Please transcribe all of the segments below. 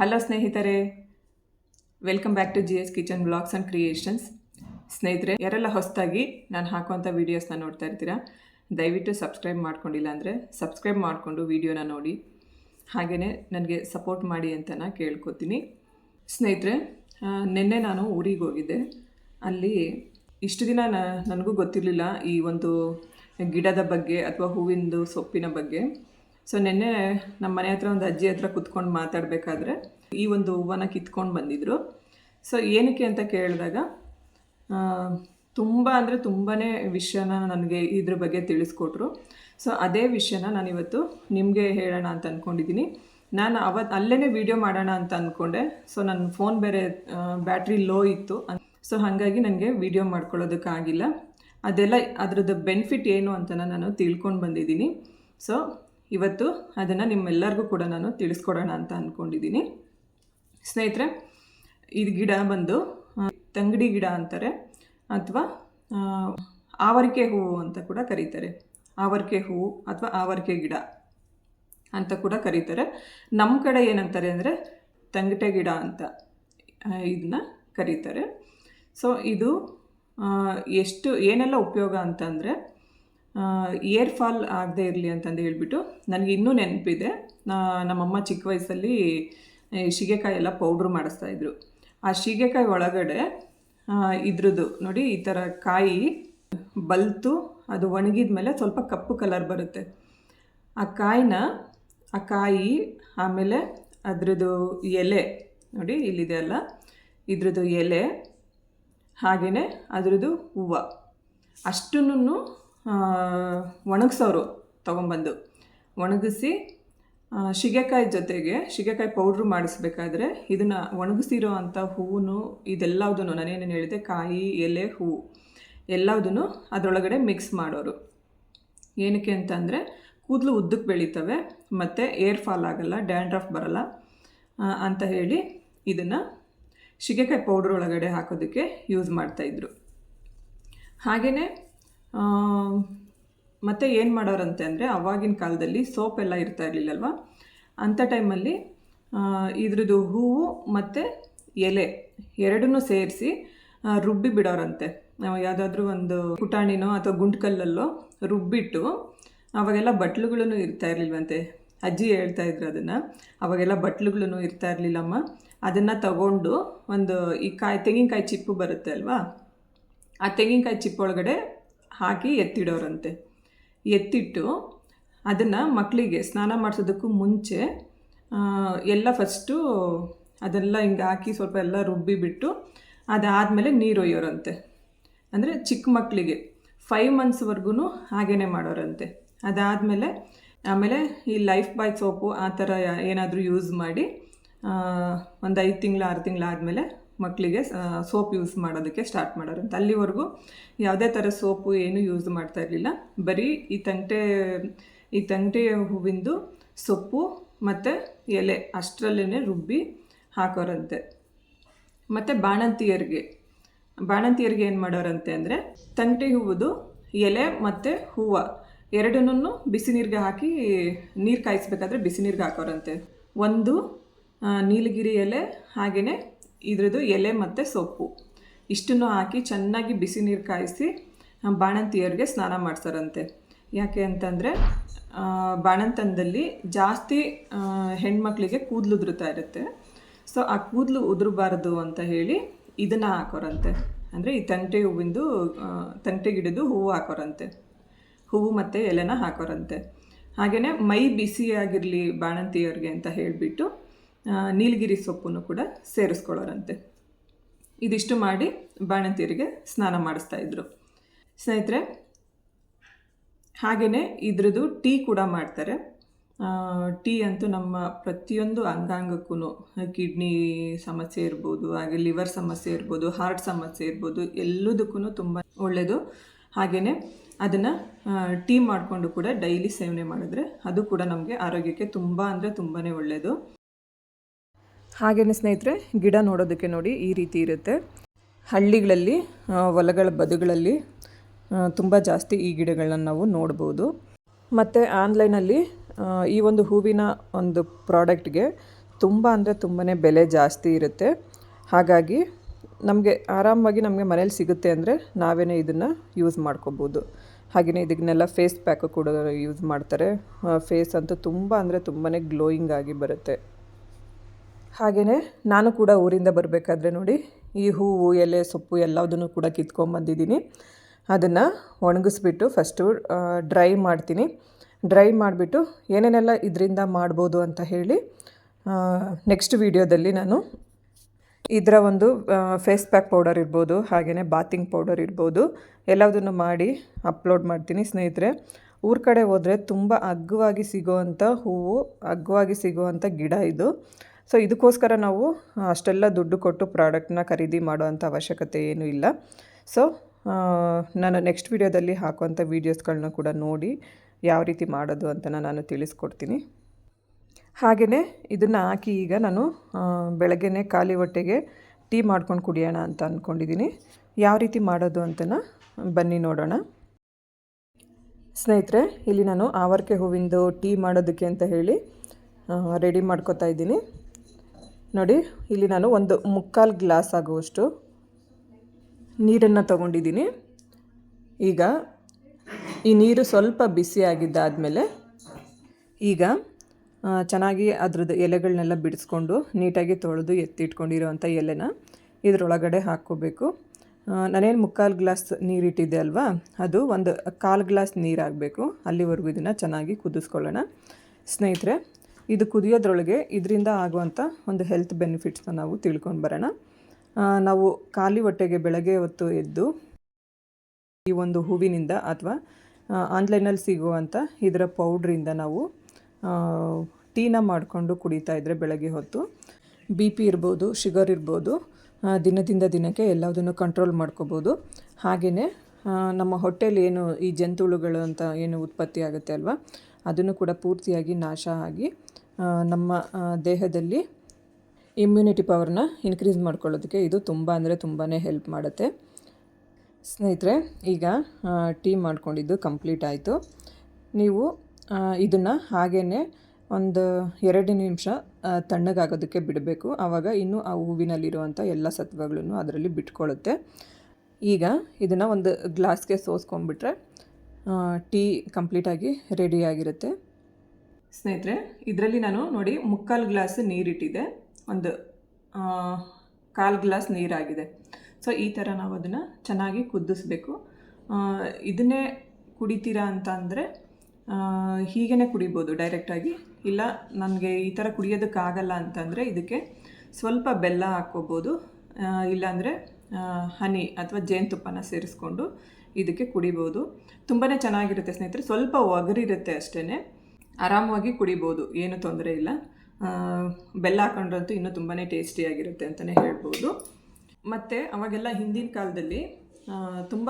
Hello ಸ್ನೇಹಿತರೆ. Welcome back to G S kitchen blogs and creations ಸ್ನೇಹಿತರೆ, ಯಾರೆಲ್ಲ ಹೊಸದಾಗಿ ನಾನು ಹಾಕುವಂಥ ವೀಡಿಯೋಸ್ನ ನೋಡ್ತಾ ಇರ್ತೀರಾ, ದಯವಿಟ್ಟು ಸಬ್ಸ್ಕ್ರೈಬ್ ಮಾಡ್ಕೊಂಡಿಲ್ಲ ಅಂದರೆ ಸಬ್ಸ್ಕ್ರೈಬ್ ಮಾಡಿಕೊಂಡು ವೀಡಿಯೋನ ನೋಡಿ. ಹಾಗೆಯೇ ನನಗೆ ಸಪೋರ್ಟ್ ಮಾಡಿ ಅಂತ ನಾನು ಕೇಳ್ಕೊತೀನಿ. ಸ್ನೇಹಿತರೆ ನಿನ್ನೆ ನಾನು ಊರಿಗೆ ಹೋಗಿದ್ದೆ. ಅಲ್ಲಿ ಇಷ್ಟು ದಿನ ನನಗೂ ಗೊತ್ತಿರಲಿಲ್ಲ ಈ ಒಂದು ಗಿಡದ ಬಗ್ಗೆ ಅಥವಾ ಹೂವಿಂದು ಸೊಪ್ಪಿನ ಬಗ್ಗೆ. ಸೊ ನಿನ್ನೆ ನಮ್ಮ ಮನೆ ಹತ್ರ ಒಂದು ಅಜ್ಜಿ ಹತ್ರ ಕುತ್ಕೊಂಡು ಮಾತಾಡಬೇಕಾದ್ರೆ ಈ ಒಂದು ಹೂವನ್ನ ಕಿತ್ಕೊಂಡು ಬಂದಿದ್ರು. ಸೊ ಏನಕ್ಕೆ ಅಂತ ಕೇಳಿದಾಗ ತುಂಬ ಅಂದರೆ ತುಂಬಾ ವಿಷಯನ ನನಗೆ ಇದ್ರ ಬಗ್ಗೆ ತಿಳಿಸ್ಕೊಟ್ರು. ಸೊ ಅದೇ ವಿಷಯನ ನಾನಿವತ್ತು ನಿಮಗೆ ಹೇಳೋಣ ಅಂತ ಅಂದ್ಕೊಂಡಿದ್ದೀನಿ ನಾನು ಅವತ್ತು ಅಲ್ಲೇ ವಿಡಿಯೋ ಮಾಡೋಣ ಅಂತ ಅಂದ್ಕೊಂಡೆ ಸೊ ನನ್ನ ಫೋನ್ ಬೇರೆ ಬ್ಯಾಟ್ರಿ ಲೋ ಇತ್ತು. ಸೊ ಹಾಗಾಗಿ ನನಗೆ ವಿಡಿಯೋ ಮಾಡ್ಕೊಳ್ಳೋದಕ್ಕಾಗಿಲ್ಲ. ಅದೆಲ್ಲ ಅದರದ್ದು ಬೆನಿಫಿಟ್ ಏನು ಅಂತ ನಾನು ತಿಳ್ಕೊಂಡು ಬಂದಿದ್ದೀನಿ. ಸೊ ಇವತ್ತು ಅದನ್ನು ನಿಮ್ಮೆಲ್ಲರಿಗೂ ಕೂಡ ನಾನು ತಿಳಿಸ್ಕೊಡೋಣ ಅಂತ ಅಂದ್ಕೊಂಡಿದ್ದೀನಿ ಸ್ನೇಹಿತರೆ, ಇದು ಗಿಡ ಬಂದು ತಂಗಡಿ ಗಿಡ ಅಂತಾರೆ, ಅಥವಾ ಆವರಿಕೆ ಹೂವು ಅಂತ ಕೂಡ ಕರೀತಾರೆ. ಆವರಿಕೆ ಹೂವು ಅಥವಾ ಆವರಿಕೆ ಗಿಡ ಅಂತ ಕೂಡ ಕರೀತಾರೆ. ನಮ್ಮ ಕಡೆ ಏನಂತಾರೆ ಅಂದರೆ ತಂಗಟೆ ಗಿಡ ಅಂತ ಇದನ್ನ ಕರೀತಾರೆ. ಸೊ ಇದು ಎಷ್ಟು, ಏನೆಲ್ಲ ಉಪಯೋಗ ಅಂತಂದರೆ ಏರ್ ಫಾಲ್ ಆಗದೆ ಇರಲಿ ಅಂತಂದು ಹೇಳ್ಬಿಟ್ಟು ನನಗೆ ಇನ್ನೂ ನೆನಪಿದೆ. ನಮ್ಮಮ್ಮ ಚಿಕ್ಕ ವಯಸ್ಸಲ್ಲಿ ಶಿಗೆಕಾಯಿ ಎಲ್ಲ ಪೌಡ್ರ್ ಮಾಡಿಸ್ತಾ ಇದ್ರು. ಆ ಶಿಗೆಕಾಯಿ ಒಳಗಡೆ ಇದ್ರದ್ದು ನೋಡಿ, ಈ ಥರ ಕಾಯಿ ಬಲ್ತು, ಅದು ಒಣಗಿದ ಮೇಲೆ ಸ್ವಲ್ಪ ಕಪ್ಪು ಕಲರ್ ಬರುತ್ತೆ. ಆ ಕಾಯಿನ, ಆ ಕಾಯಿ ಆಮೇಲೆ ಅದರದ್ದು ಎಲೆ ನೋಡಿ, ಇಲ್ಲಿದೆ ಅಲ್ಲ, ಇದ್ರದ್ದು ಎಲೆ ಹಾಗೆಯೇ ಅದರದ್ದು ಹೂವು. ಅಷ್ಟನ್ನು ಒಣಗಿಸೋರು ತೊಗೊಂಬಂದು. ಒಣಗಿಸಿ ಶಿಗೆಕಾಯಿ ಜೊತೆಗೆ ಶಿಗೆಕಾಯಿ ಪೌಡ್ರ್ ಮಾಡಿಸ್ಬೇಕಾದ್ರೆ ಇದನ್ನು ಒಣಗಿಸಿರೋ ಅಂಥ ಹೂವು ಇದೆಲ್ಲದೂ ನಾನೇನೇನು ಹೇಳಿದೆ, ಕಾಯಿ, ಎಲೆ, ಹೂವು ಎಲ್ಲದನ್ನು ಅದರೊಳಗಡೆ ಮಿಕ್ಸ್ ಮಾಡೋರು. ಏನಕ್ಕೆ ಅಂತಂದರೆ ಕೂದಲು ಉದ್ದಕ್ಕೆ ಬೆಳೀತವೆ, ಮತ್ತು ಏರ್ ಫಾಲ್ ಆಗಲ್ಲ, ಡ್ಯಾಂಡ್ರಫ್ ಬರಲ್ಲ ಅಂತ ಹೇಳಿ ಇದನ್ನು ಶಿಗೆಕಾಯಿ ಪೌಡ್ರ್ ಒಳಗಡೆ ಹಾಕೋದಕ್ಕೆ ಯೂಸ್ ಮಾಡ್ತಾಯಿದ್ರು ಹಾಗೆಯೇ ಮತ್ತು ಏನು ಮಾಡೋರಂತೆ ಅಂದರೆ ಅವಾಗಿನ ಕಾಲದಲ್ಲಿ ಸೋಪ್ ಎಲ್ಲ ಇರ್ತಾ ಇರಲಿಲ್ಲಲ್ವ? ಅಂಥ ಟೈಮಲ್ಲಿ ಇದ್ರದ್ದು ಹೂವು ಮತ್ತು ಎಲೆ ಎರಡನ್ನೂ ಸೇರಿಸಿ ರುಬ್ಬಿ ಬಿಡೋರಂತೆ. ಯಾವುದಾದ್ರೂ ಒಂದು ಪುಟಾಣಿನೋ ಅಥವಾ ಗುಂಡ್ಕಲ್ಲಲ್ಲೋ ರುಬ್ಬಿಟ್ಟು, ಅವಾಗೆಲ್ಲ ಬಟ್ಲುಗಳೂ ಇರ್ತಾ ಇರಲಿಲ್ವಂತೆ. ಅಜ್ಜಿ ಹೇಳ್ತಾ ಇದ್ರು ಅದನ್ನು. ಅವಾಗೆಲ್ಲ ಬಟ್ಲುಗಳೂ ಇರ್ತಾ ಇರಲಿಲ್ಲಮ್ಮ. ಅದನ್ನು ತಗೊಂಡು ಒಂದು ಈ ಕಾಯಿ ತೆಂಗಿನಕಾಯಿ ಚಿಪ್ಪು ಬರುತ್ತೆ ಅಲ್ವಾ? ಆ ತೆಂಗಿನಕಾಯಿ ಚಿಪ್ಪೊಳಗಡೆ ಹಾಕಿ ಎತ್ತಿಡೋರಂತೆ. ಎತ್ತಿಟ್ಟು ಅದನ್ನು ಮಕ್ಕಳಿಗೆ ಸ್ನಾನ ಮಾಡಿಸೋದಕ್ಕೂ ಮುಂಚೆ ಎಲ್ಲ ಫಸ್ಟು ಅದೆಲ್ಲ ಹಿಂಗೆ ಹಾಕಿ ಸ್ವಲ್ಪ ಎಲ್ಲ ರುಬ್ಬಿಬಿಟ್ಟು ಅದಾದಮೇಲೆ ನೀರು ಒಯ್ಯೋರಂತೆ. ಅಂದರೆ ಚಿಕ್ಕ ಮಕ್ಕಳಿಗೆ ಫೈವ್ ಮಂತ್ಸ್ವರೆಗೂ ಹಾಗೇ ಮಾಡೋರಂತೆ. ಅದಾದಮೇಲೆ ಆಮೇಲೆ ಈ ಲೈಫ್ ಬಾಯ್ ಸೋಪು ಆ ಥರ ಏನಾದರೂ ಯೂಸ್ ಮಾಡಿ ಒಂದು ಐದು ತಿಂಗಳು, ಆರು ತಿಂಗಳು ಆದಮೇಲೆ ಮಕ್ಕಳಿಗೆ ಸೋಪ್ ಯೂಸ್ ಮಾಡೋದಕ್ಕೆ ಸ್ಟಾರ್ಟ್ ಮಾಡೋರಂತೆ ಅಲ್ಲಿವರೆಗೂ ಯಾವುದೇ ಥರ ಸೋಪು ಏನು ಯೂಸ್ ಮಾಡ್ತಾ ಇರಲಿಲ್ಲ. ಬರೀ ಈ ತಂಟೆ ಈ ತಂಟೆ ಹೂವಿಂದು ಸೊಪ್ಪು ಮತ್ತು ಎಲೆ ಅಷ್ಟರಲ್ಲೇ ರುಬ್ಬಿ ಹಾಕೋರಂತೆ. ಮತ್ತು ಬಾಣಂತಿಯರಿಗೆ. ಬಾಣಂತಿಯರಿಗೆ ಏನು ಮಾಡೋರಂತೆ ಅಂದರೆ ತಂಟೆ ಹೂವುದು ಎಲೆ ಮತ್ತು ಹೂವು ಎರಡನ್ನೂ ಬಿಸಿ ನೀರಿಗೆ ಹಾಕಿ ನೀರು ಕಾಯಿಸ್ಬೇಕಾದ್ರೆ ಬಿಸಿ ನೀರಿಗೆ ಹಾಕೋರಂತೆ. ಒಂದು ನೀಲಗಿರಿ ಎಲೆ ಹಾಗೆಯೇ ಇದ್ರದ್ದು ಎಲೆ ಮತ್ತು ಸೊಪ್ಪು. ಇಷ್ಟನ್ನು ಹಾಕಿ ಚೆನ್ನಾಗಿ ಬಿಸಿ ನೀರು ಕಾಯಿಸಿ ಬಾಣಂತಿಯರಿಗೆ ಸ್ನಾನ ಮಾಡ್ತಾರಂತೆ ಯಾಕೆ ಅಂತಂದರೆ ಬಾಣಂತನದಲ್ಲಿ ಜಾಸ್ತಿ ಹೆಣ್ಮಕ್ಳಿಗೆ ಕೂದಲು ಉದುರುತ್ತಾ ಇರುತ್ತೆ. ಸೊ, ಆ ಕೂದಲು ಉದುರಬಾರ್ದು ಅಂತ ಹೇಳಿ ಇದನ್ನು ಹಾಕೋರಂತೆ. ಅಂದರೆ ಈ ತಂಟೆ ಹೂವಿಂದು ತಂಟೆ ಗಿಡದ್ದು ಹೂವು ಹಾಕೋರಂತೆ. ಹೂವು ಮತ್ತು ಎಲೆನ ಹಾಕೋರಂತೆ. ಹಾಗೆಯೇ ಮೈ ಬಿಸಿಯಾಗಿರಲಿ ಬಾಣಂತಿಯವ್ರಿಗೆ ಅಂತ ಹೇಳಿಬಿಟ್ಟು ನೀಲಗಿರಿ ಸೊಪ್ಪನ್ನು ಕೂಡ ಸೇರಿಸ್ಕೊಳ್ಳೋರಂತೆ. ಇದಿಷ್ಟು ಮಾಡಿ ಬಾಣಂತಿಯರಿಗೆ ಸ್ನಾನ ಮಾಡಿಸ್ತಾ ಇದ್ರು. ಸ್ನೇಹಿತರೆ ಹಾಗೆಯೇ ಇದ್ರದ್ದು ಟೀ ಕೂಡ ಮಾಡ್ತಾರೆ. ಟೀ ಅಂತೂ ನಮ್ಮ ಪ್ರತಿಯೊಂದು ಅಂಗಾಂಗಕ್ಕೂ ಕಿಡ್ನಿ ಸಮಸ್ಯೆ ಇರ್ಬೋದು, ಹಾಗೆ ಲಿವರ್ ಸಮಸ್ಯೆ ಇರ್ಬೋದು, ಹಾರ್ಟ್ ಸಮಸ್ಯೆ ಇರ್ಬೋದು ಎಲ್ಲದಕ್ಕೂ ತುಂಬ ಒಳ್ಳೆಯದು ಹಾಗೆಯೇ ಅದನ್ನು ಟೀ ಮಾಡಿಕೊಂಡು ಕೂಡ ಡೈಲಿ ಸೇವನೆ ಮಾಡಿದ್ರೆ ಅದು ಕೂಡ ನಮಗೆ ಆರೋಗ್ಯಕ್ಕೆ ತುಂಬ ಅಂದರೆ ತುಂಬಾ ಒಳ್ಳೆಯದು ಹಾಗೆಯೇ ಸ್ನೇಹಿತರೆ, ಗಿಡ ನೋಡೋದಕ್ಕೆ ನೋಡಿ ಈ ರೀತಿ ಇರುತ್ತೆ. ಹಳ್ಳಿಗಳಲ್ಲಿ ಹೊಲಗಳ ಬದುಗಳಲ್ಲಿ ತುಂಬ ಜಾಸ್ತಿ ಈ ಗಿಡಗಳನ್ನ ನಾವು ನೋಡ್ಬೋದು. ಮತ್ತು ಆನ್ಲೈನಲ್ಲಿ ಈ ಒಂದು ಹೂವಿನ ಒಂದು ಪ್ರಾಡಕ್ಟ್ಗೆ ತುಂಬ ಅಂದರೆ ತುಂಬಾ ಬೆಲೆ ಜಾಸ್ತಿ ಇರುತ್ತೆ. ಹಾಗಾಗಿ ನಮಗೆ ಆರಾಮವಾಗಿ ನಮಗೆ ಮನೇಲಿ ಸಿಗುತ್ತೆ ಅಂದರೆ ನಾವೇ ಇದನ್ನು ಯೂಸ್ ಮಾಡ್ಕೋಬೋದು. ಹಾಗೆಯೇ ಇದನ್ನೆಲ್ಲ ಫೇಸ್ ಪ್ಯಾಕು ಕೂಡ ಯೂಸ್ ಮಾಡ್ತಾರೆ. ಫೇಸ್ ಅಂತೂ ತುಂಬ ಅಂದರೆ ತುಂಬಾ ಗ್ಲೋಯಿಂಗ್ ಆಗಿ ಬರುತ್ತೆ. ಹಾಗೆಯೇ ನಾನು ಕೂಡ ಊರಿಂದ ಬರಬೇಕಾದ್ರೆ ನೋಡಿ ಈ ಹೂವು, ಎಲೆ, ಸೊಪ್ಪು ಎಲ್ಲದನ್ನು ಕೂಡ ಕಿತ್ಕೊಂಡ್ಬಂದಿದ್ದೀನಿ ಅದನ್ನು ಒಣಗಿಸ್ಬಿಟ್ಟು ಫಸ್ಟು ಡ್ರೈ ಮಾಡ್ತೀನಿ. ಡ್ರೈ ಮಾಡಿಬಿಟ್ಟು ಏನೇನೆಲ್ಲ ಇದರಿಂದ ಮಾಡ್ಬೋದು ಅಂತ ಹೇಳಿ ನೆಕ್ಸ್ಟ್ ವೀಡಿಯೋದಲ್ಲಿ ನಾನು ಇದರ ಒಂದು ಫೇಸ್ ಪ್ಯಾಕ್ ಪೌಡರ್ ಇರ್ಬೋದು ಹಾಗೆಯೇ ಬಾತಿಂಗ್ ಪೌಡರ್ ಇರ್ಬೋದು, ಎಲ್ಲದನ್ನು ಮಾಡಿ ಅಪ್ಲೋಡ್ ಮಾಡ್ತೀನಿ ಸ್ನೇಹಿತರೆ. ಊರ ಕಡೆ ಹೋದರೆ ತುಂಬ ಅಗ್ಗವಾಗಿ ಸಿಗೋವಂಥ ಹೂವು ಅಗ್ಗವಾಗಿ ಸಿಗೋವಂಥ ಗಿಡ ಇದು. ಸೊ ಇದಕ್ಕೋಸ್ಕರ ನಾವು ಅಷ್ಟೆಲ್ಲ ದುಡ್ಡು ಕೊಟ್ಟು ಪ್ರಾಡಕ್ಟ್ನ ಖರೀದಿ ಮಾಡುವಂಥ ಅವಶ್ಯಕತೆ ಏನೂ ಇಲ್ಲ. ಸೊ ನಾನು ನೆಕ್ಸ್ಟ್ ವೀಡಿಯೋದಲ್ಲಿ ಹಾಕುವಂಥ ವೀಡಿಯೋಸ್ಗಳನ್ನ ಕೂಡ ನೋಡಿ ಯಾವ ರೀತಿ ಮಾಡೋದು ಅಂತ ನಾನು ತಿಳಿಸ್ಕೊಡ್ತೀನಿ. ಹಾಗೆಯೇ ಇದನ್ನು ಹಾಕಿ ಈಗ ನಾನು ಬೆಳಗ್ಗೆನೇ ಖಾಲಿ ಹೊಟ್ಟೆಗೆ ಟೀ ಮಾಡ್ಕೊಂಡು ಕುಡಿಯೋಣ ಅಂತ ಅಂದ್ಕೊಂಡಿದ್ದೀನಿ ಯಾವ ರೀತಿ ಮಾಡೋದು ಅಂತನ ಬನ್ನಿ ನೋಡೋಣ. ಸ್ನೇಹಿತರೆ, ಇಲ್ಲಿ ನಾನು ಆವರ್ಕೆ ಹೂವಿಂದು ಟೀ ಮಾಡೋದಕ್ಕೆ ಅಂತ ಹೇಳಿ ರೆಡಿ ಮಾಡ್ಕೋತಾ ಇದ್ದೀನಿ. ನೋಡಿ, ಇಲ್ಲಿ ನಾನು ಒಂದು ಮುಕ್ಕಾಲು ಗ್ಲಾಸ್ ಆಗುವಷ್ಟು ನೀರನ್ನು ತಗೊಂಡಿದ್ದೀನಿ. ಈಗ ಈ ನೀರು ಸ್ವಲ್ಪ ಬಿಸಿ ಆಗಿದ್ದಾದಮೇಲೆ ಈಗ ಚೆನ್ನಾಗಿ ಅದ್ರದ್ದು ಎಲೆಗಳನ್ನೆಲ್ಲ ಬಿಡಿಸ್ಕೊಂಡು ನೀಟಾಗಿ ತೊಳೆದು ಎತ್ತಿಟ್ಕೊಂಡಿರೋವಂಥ ಎಲೆನ ಇದರೊಳಗಡೆ ಹಾಕ್ಕೋಬೇಕು. ನಾನೇನು ಮುಕ್ಕಾಲು ಗ್ಲಾಸ್ ನೀರಿಟ್ಟಿದ್ದೆ ಅಲ್ವಾ? ಅದು ಒಂದು ಕಾಲು ಗ್ಲಾಸ್ ನೀರಾಗಬೇಕು. ಅಲ್ಲಿವರೆಗೂ ಇದನ್ನು ಚೆನ್ನಾಗಿ ಕುದಿಸ್ಕೊಳ್ಳೋಣ. ಸ್ನೇಹಿತರೆ ಇದು ಕುದಿಯೋದ್ರೊಳಗೆ ಇದರಿಂದ ಆಗುವಂಥ ಒಂದು ಹೆಲ್ತ್ ಬೆನಿಫಿಟ್ಸ್ನ ನಾವು ತಿಳ್ಕೊಂಡು ಬರೋಣ. ನಾವು ಖಾಲಿ ಹೊಟ್ಟೆಗೆ ಬೆಳಗ್ಗೆ ಹೊತ್ತು ಎದ್ದು ಈ ಒಂದು ಹೂವಿನಿಂದ ಅಥವಾ ಆನ್ಲೈನಲ್ಲಿ ಸಿಗುವಂಥ ಇದರ ಪೌಡ್ರಿಂದ ನಾವು ಟೀನ ಮಾಡಿಕೊಂಡು ಕುಡಿತಾ ಇದ್ದರೆ ಬೆಳಗ್ಗೆ ಹೊತ್ತು ಬಿ ಪಿ ಇರ್ಬೋದು ಶುಗರ್ ಇರ್ಬೋದು ದಿನದಿಂದ ದಿನಕ್ಕೆ ಎಲ್ಲದನ್ನು ಕಂಟ್ರೋಲ್ ಮಾಡ್ಕೋಬೋದು. ಹಾಗೆಯೇ ನಮ್ಮ ಹೊಟ್ಟೆಯಲ್ಲಿ ಏನು ಈ ಜಂತುಳುಗಳು ಅಂತ ಏನು ಉತ್ಪತ್ತಿ ಆಗುತ್ತೆ ಅಲ್ವಾ, ಅದನ್ನು ಕೂಡ ಪೂರ್ತಿಯಾಗಿ ನಾಶ ಆಗಿ ನಮ್ಮ ದೇಹದಲ್ಲಿ ಇಮ್ಯುನಿಟಿ ಪವರ್ನ ಇನ್ಕ್ರೀಸ್ ಮಾಡ್ಕೊಳ್ಳೋದಕ್ಕೆ ಇದು ತುಂಬ ಅಂದರೆ ತುಂಬಾ ಹೆಲ್ಪ್ ಮಾಡುತ್ತೆ. ಸ್ನೇಹಿತರೆ, ಈಗ ಟೀ ಮಾಡ್ಕೊಂಡಿದ್ದು ಕಂಪ್ಲೀಟ್ ಆಯಿತು. ನೀವು ಇದನ್ನು ಹಾಗೇ ಒಂದು ಎರಡು ನಿಮಿಷ ತಣ್ಣಗಾಗೋದಕ್ಕೆ ಬಿಡಬೇಕು. ಆವಾಗ ಇನ್ನೂ ಆ ಹೂವಿನಲ್ಲಿರುವಂಥ ಎಲ್ಲ ಸತ್ವಗಳನ್ನು ಅದರಲ್ಲಿ ಬಿಟ್ಕೊಳ್ಳುತ್ತೆ. ಈಗ ಇದನ್ನು ಒಂದು ಗ್ಲಾಸ್ಗೆ ಸೋಸ್ಕೊಂಡ್ಬಿಟ್ರೆ ಟೀ ಕಂಪ್ಲೀಟಾಗಿ ರೆಡಿಯಾಗಿರುತ್ತೆ ಸ್ನೇಹಿತರೆ, ಇದರಲ್ಲಿ ನಾನು ನೋಡಿ ಮುಕ್ಕಾಲು ಗ್ಲಾಸ್ ನೀರಿಟ್ಟಿದೆ. ಒಂದು ಕಾಲು ಗ್ಲಾಸ್ ನೀರಾಗಿದೆ. ಸೊ, ಈ ಥರ ನಾವು ಅದನ್ನು ಚೆನ್ನಾಗಿ ಕುದಿಸ್ಬೇಕು. ಇದನ್ನೇ ಕುಡಿತೀರಾ ಅಂತ ಅಂದರೆ ಹೀಗೇ ಕುಡಿಬೋದು ಡೈರೆಕ್ಟಾಗಿ ಇಲ್ಲ, ನನಗೆ ಈ ಥರ ಕುಡಿಯೋದಕ್ಕಾಗಲ್ಲ ಅಂತಂದರೆ ಇದಕ್ಕೆ ಸ್ವಲ್ಪ ಬೆಲ್ಲ ಹಾಕ್ಕೋಬೋದು. ಇಲ್ಲಾಂದರೆ ಹನಿ ಅಥವಾ ಜೇನುತುಪ್ಪನ ಸೇರಿಸ್ಕೊಂಡು ಇದಕ್ಕೆ ಕುಡಿಬೋದು. ತುಂಬಾ ಚೆನ್ನಾಗಿರುತ್ತೆ ಸ್ನೇಹಿತರೆ, ಸ್ವಲ್ಪ ಒಗರಿರುತ್ತೆ ಅಷ್ಟೇ ಆರಾಮವಾಗಿ ಕುಡಿಬೋದು, ಏನು ತೊಂದರೆ ಇಲ್ಲ. ಬೆಲ್ಲ ಹಾಕೊಂಡ್ರಂತೂ ಇನ್ನೂ ತುಂಬಾ ಟೇಸ್ಟಿಯಾಗಿರುತ್ತೆ ಅಂತಲೇ ಹೇಳ್ಬೋದು. ಮತ್ತು ಅವಾಗೆಲ್ಲ ಹಿಂದಿನ ಕಾಲದಲ್ಲಿ ತುಂಬ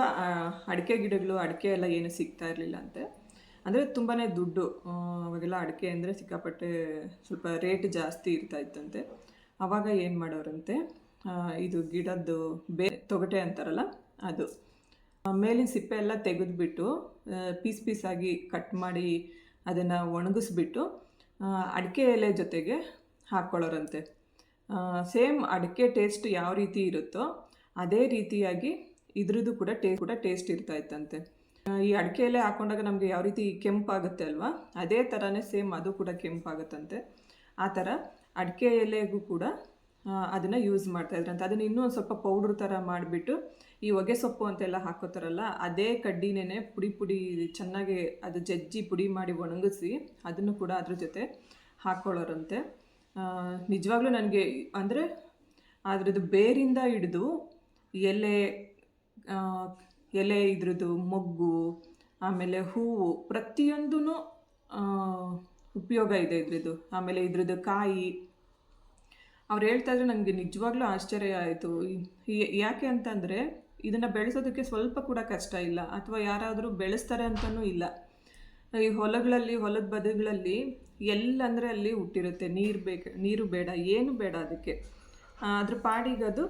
ಅಡಿಕೆ ಗಿಡಗಳು, ಅಡಿಕೆ ಎಲ್ಲ ಏನು ಸಿಗ್ತಾ ಇರಲಿಲ್ಲ ಅಂತೆ. ಅಂದರೆ ತುಂಬಾ ದುಡ್ಡು ಅವಾಗೆಲ್ಲ ಅಡಿಕೆ ಅಂದರೆ ಸಿಕ್ಕಾಪಟ್ಟೆ ಸ್ವಲ್ಪ ರೇಟ್ ಜಾಸ್ತಿ ಇರ್ತಾ ಇತ್ತಂತೆ. ಆವಾಗ ಏನು ಮಾಡೋರಂತೆ ಇದು ಗಿಡದ್ದು ಬೇ, ತೊಗಟೆ ಅಂತಾರಲ್ಲ, ಅದು. ಮೇಲಿನ ಸಿಪ್ಪೆ ಎಲ್ಲ ತೆಗೆದುಬಿಟ್ಟು ಪೀಸ್ ಪೀಸಾಗಿ ಕಟ್ ಮಾಡಿ ಅದನ್ನು ಒಣಗಿಸ್ಬಿಟ್ಟು ಅಡಿಕೆ ಎಲೆ ಜೊತೆಗೆ ಹಾಕ್ಕೊಳ್ಳೋರಂತೆ. ಸೇಮ್ ಅಡಿಕೆ ಟೇಸ್ಟ್ ಯಾವ ರೀತಿ ಇರುತ್ತೋ ಅದೇ ರೀತಿಯಾಗಿ ಇದ್ರದ್ದು ಕೂಡ ಟೇ, ಕೂಡ ಟೇಸ್ಟ್ ಇರ್ತಾ ಇತ್ತಂತೆ ಈ ಅಡಿಕೆ ಎಲೆ ಹಾಕೊಂಡಾಗ ನಮಗೆ ಯಾವ ರೀತಿ ಕೆಂಪಾಗುತ್ತೆ ಅಲ್ವಾ? ಅದೇ ಥರನೇ ಸೇಮ್ ಅದು ಕೂಡ ಕೆಂಪಾಗುತ್ತಂತೆ. ಆ ಥರ ಅಡಿಕೆ ಎಲೆಗೂ ಕೂಡ ಅದನ್ನು ಯೂಸ್ ಮಾಡ್ತಾಯಿದ್ರಂತೆ ಅದನ್ನು ಇನ್ನೂ ಒಂದು ಸ್ವಲ್ಪ ಪೌಡ್ರ್ ಥರ ಮಾಡಿಬಿಟ್ಟು ಈ ಒಗೆ ಸೊಪ್ಪು ಅಂತೆಲ್ಲ ಹಾಕೋತಾರಲ್ಲ, ಅದೇ ಕಡ್ಡಿನೇ ಪುಡಿ ಪುಡಿ ಚೆನ್ನಾಗಿ ಅದು ಜಜ್ಜಿ ಪುಡಿ ಮಾಡಿ ಒಣಗಿಸಿ ಅದನ್ನು ಕೂಡ ಅದ್ರ ಜೊತೆ ಹಾಕ್ಕೊಳ್ಳೋರಂತೆ ನಿಜವಾಗ್ಲೂ ನನಗೆ ಅಂದರೆ ಅದ್ರದ್ದು ಬೇರಿಂದ ಹಿಡಿದು ಎಲೆ ಎಲೆ ಇದ್ರದ್ದು ಮೊಗ್ಗು, ಆಮೇಲೆ ಹೂವು ಪ್ರತಿಯೊಂದೂ ಉಪಯೋಗ ಇದೆ ಇದ್ರದ್ದು. ಆಮೇಲೆ ಇದ್ರದ್ದು ಕಾಯಿ. ಅವ್ರು ಹೇಳ್ತಾ ಇದ್ರೆ ನನಗೆ ನಿಜವಾಗ್ಲೂ ಆಶ್ಚರ್ಯ ಆಯಿತು. ಯಾಕೆ ಅಂತಂದರೆ ಇದನ್ನು ಬೆಳೆಸೋದಕ್ಕೆ ಸ್ವಲ್ಪ ಕೂಡ ಕಷ್ಟ ಇಲ್ಲ, ಅಥವಾ ಯಾರಾದರೂ ಬೆಳೆಸ್ತಾರೆ ಅಂತಲೂ ಇಲ್ಲ. ಈ ಹೊಲಗಳಲ್ಲಿ, ಹೊಲದ ಬದುಗಳಲ್ಲಿ ಎಲ್ಲಂದರೆ ಅಲ್ಲಿ ಹುಟ್ಟಿರುತ್ತೆ, ನೀರು ಬೇಕು, ನೀರು ಬೇಡ, ಏನು ಬೇಡ ಅದಕ್ಕೆ. ಅದ್ರ ಪಾಡಿಗೆ ಅದು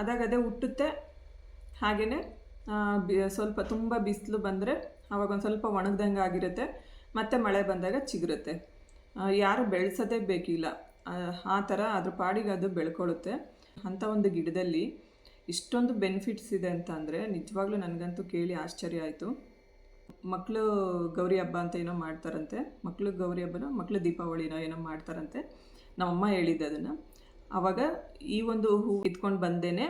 ಅದಾಗದೇ ಹುಟ್ಟುತ್ತೆ. ಹಾಗೆಯೇ ಸ್ವಲ್ಪ ತುಂಬ ಬಿಸಿಲು ಬಂದರೆ ಅವಾಗ ಒಂದು ಸ್ವಲ್ಪ ಒಣಗ್ದಂಗೆ ಆಗಿರುತ್ತೆ, ಮತ್ತು ಮಳೆ ಬಂದಾಗ ಚಿಗುರುತ್ತೆ. ಯಾರು ಬೆಳೆಸೋದೇ ಬೇಕಿಲ್ಲ. ಆ ಥರ ಅದ್ರ ಪಾಡಿಗೆ ಅದು ಬೆಳ್ಕೊಳ್ಳುತ್ತೆ ಅಂಥ ಒಂದು ಗಿಡದಲ್ಲಿ ಇಷ್ಟೊಂದು ಬೆನಿಫಿಟ್ಸ್ ಇದೆ ಅಂತ ಅಂದರೆ ನಿಜವಾಗ್ಲೂ ನನಗಂತೂ ಕೇಳಿ ಆಶ್ಚರ್ಯ ಆಯಿತು. ಮಕ್ಕಳು ಗೌರಿ ಹಬ್ಬ ಅಂತ ಏನೋ ಮಾಡ್ತಾರಂತೆ ಮಕ್ಕಳು ಗೌರಿ ಹಬ್ಬನ ಮಕ್ಕಳು ದೀಪಾವಳಿನೋ ಏನೋ ಮಾಡ್ತಾರಂತೆ. ನಮ್ಮಮ್ಮ ಹೇಳಿದ್ದೆ ಅದನ್ನು. ಆವಾಗ ಈ ಒಂದು ಹೂ ಇದ್ಕೊಂಡು ಬಂದೇನೆ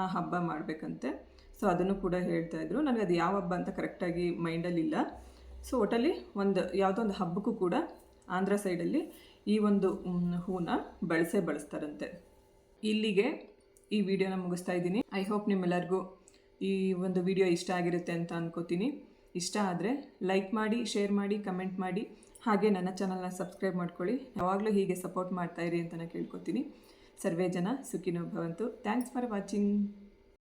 ಆ ಹಬ್ಬ ಮಾಡಬೇಕಂತೆ. ಸೊ ಅದನ್ನು ಕೂಡ ಹೇಳ್ತಾ ಇದ್ರು. ನನಗೆ ಅದು ಯಾವ ಹಬ್ಬ ಅಂತ ಕರೆಕ್ಟಾಗಿ ಮೈಂಡಲ್ಲಿಲ್ಲ ಸೊ ಒಟ್ಟಲ್ಲಿ ಒಂದು ಯಾವುದೋ ಒಂದು ಹಬ್ಬಕ್ಕೂ ಕೂಡ ಆಂಧ್ರ ಸೈಡಲ್ಲಿ ಈ ಒಂದು ಹೂನ ಬಳಸೇ ಬಳಸ್ತಾರಂತೆ. ಇಲ್ಲಿಗೆ ಈ ವಿಡಿಯೋನ ಮುಗಿಸ್ತಾ ಇದ್ದೀನಿ. ಐ ಹೋಪ್ ನಿಮ್ಮೆಲ್ಲರಿಗೂ ಈ ಒಂದು ವಿಡಿಯೋ ಇಷ್ಟ ಆಗಿರುತ್ತೆ ಅಂತ ಅನ್ಕೋತೀನಿ. ಇಷ್ಟ ಆದರೆ ಲೈಕ್ ಮಾಡಿ ಶೇರ್ ಮಾಡಿ ಕಮೆಂಟ್ ಮಾಡಿ. ಹಾಗೆ ನನ್ನ ಚಾನಲ್ನ ಸಬ್ಸ್ಕ್ರೈಬ್ ಮಾಡ್ಕೊಳ್ಳಿ. ಯಾವಾಗಲೂ ಹೀಗೆ ಸಪೋರ್ಟ್ ಮಾಡ್ತಾ ಇರಿ ಅಂತ ನಾನು ಕೇಳ್ಕೊತೀನಿ. ಸರ್ವೇ ಜನ ಸುಖಿನೋ ಭವಂತು. Thanks for watching